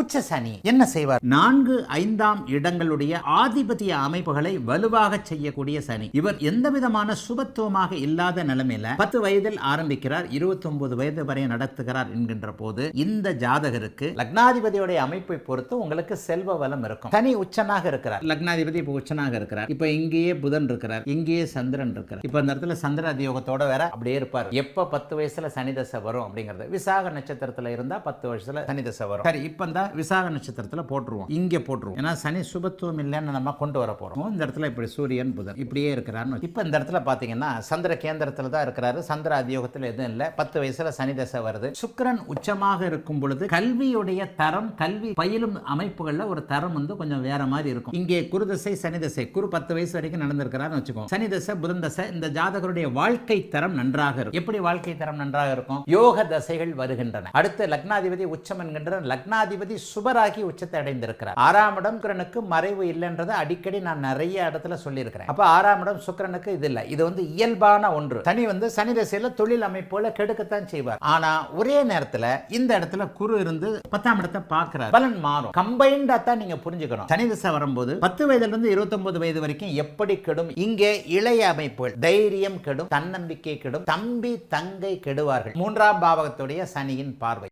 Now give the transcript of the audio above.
உச்ச சனி என்ன செய்வார்? நான்கு ஐந்தாம் இடங்களுடைய ஆதிபத்திய அமைப்புகளை வலுவாக செய்யக்கூடிய சனி. இவர் எந்த விதமான சுபத்துவமாக இல்லாத நிலைமையில பத்து வயதில் ஆரம்பிக்கிறார் இருபத்தி ஒன்பது வயது வரை நடத்துகிறார் என்கின்ற போது இந்த ஜாதகருக்கு லக்னாதிபதியுடைய அமைப்பை பொறுத்து உங்களுக்கு செல்வ வளம் இருக்கும். சனி உச்சனாக இருக்கிறார். லக்னாதிபதி இப்போ உச்சனாக இருக்கிறார். இப்போ இங்கேயே புதன் இருக்கிறார். இங்கேயே சந்திரன் இருக்கிறார். இப்போ இந்த இடத்துல சந்திர அதியோகத்தோட வேற அப்படியே இருப்பார். எப்ப பத்து வயசுல சனி தசை வரும் அப்படிங்கிறது? விசாக நட்சத்திரத்துல இருந்தா பத்து வருஷத்துல சனி தசை வரும். சரி இப்போ இந்த விசாக நட்சத்திரத்தில் போட்டுருவோம். இங்கே போட்டுருவோம். ஏன்னா சனி சுபத்துவம் இல்லைன்னு நம்ம கொண்டு வர போகிறோம் இந்த இடத்துல இப்படி சூரியன் புதன் இப்படியே இருக்கிறான்னு இப்போ இந்த இடத்துல பார்த்தீங்கன்னா சந்திர கேந்திரத்தில் தான் இருக்கிறாரு. சந்திர அதியோகத்தில் எதுவும் இல்லை. பத்து வயசில் சனி தசை வருது. சுக்கரன் உச்சமாக இருக்கும் பொழுது கல்வியுடைய தரம் கல்வி பயிலும் அமைப்புகளில் ஒரு தரம் வந்து கொஞ்சம் வேற மாதிரி இருக்கும். இங்கே குரு தசை சனி தசை. குரு பத்து வயசு வரைக்கும் நடந்திருக்கிறாருன்னு வச்சுக்கோங்க. சனி தசை புதன் தசை இந்த ஜாதகருடைய வாழ்க்கை தரம் நன்றாக இருக்கும். எப்படி வாழ்க்கை தரம் நன்றாக இருக்கும்? யோக தசைகள் வருகின்றன. அடுத்து லக்னாதிபதி உச்சம் என்கின்ற லக்னாதிபதி சுபராகி உச்சத்தை அடைந்திருக்கிறார். ஆறாம் இடம் சுக்கரனுக்கு மறைவு இல்லைன்றதை அடிக்கடி நான் நிறைய இடத்துல சொல்லியிருக்கிறேன். அப்ப ஆறாம் இடம் சுக்கரனுக்கு இது இல்லை. இது வந்து இயல்பான ஒன்று. சனி வந்து சனி தசையில தொழில் அமைப்புல கெடுக்கத்தான் செய்வார். ஆனா ஒரே நேரத்துல இந்த இடத்துல குரு இருந்து பத்தாம் இடத்தை பார்க்கிறார். பலன் மாறும். கம்பைண்டா தான் நீங்க புரிஞ்சுக்கணும். சனி தசை வரும்போது பத்து வயதுல இருந்து இருபத்தொன்பது வயது வரைக்கும் எப்படி கெடும்? இங்கே இளைய அமைப்புகள் தைரியம் கெடும் தன்னம்பிக்கை கெடும் தம்பி தங்கை கெடுவார்கள். மூன்றாம் பாவகத்துடைய சனியின் பார்வை.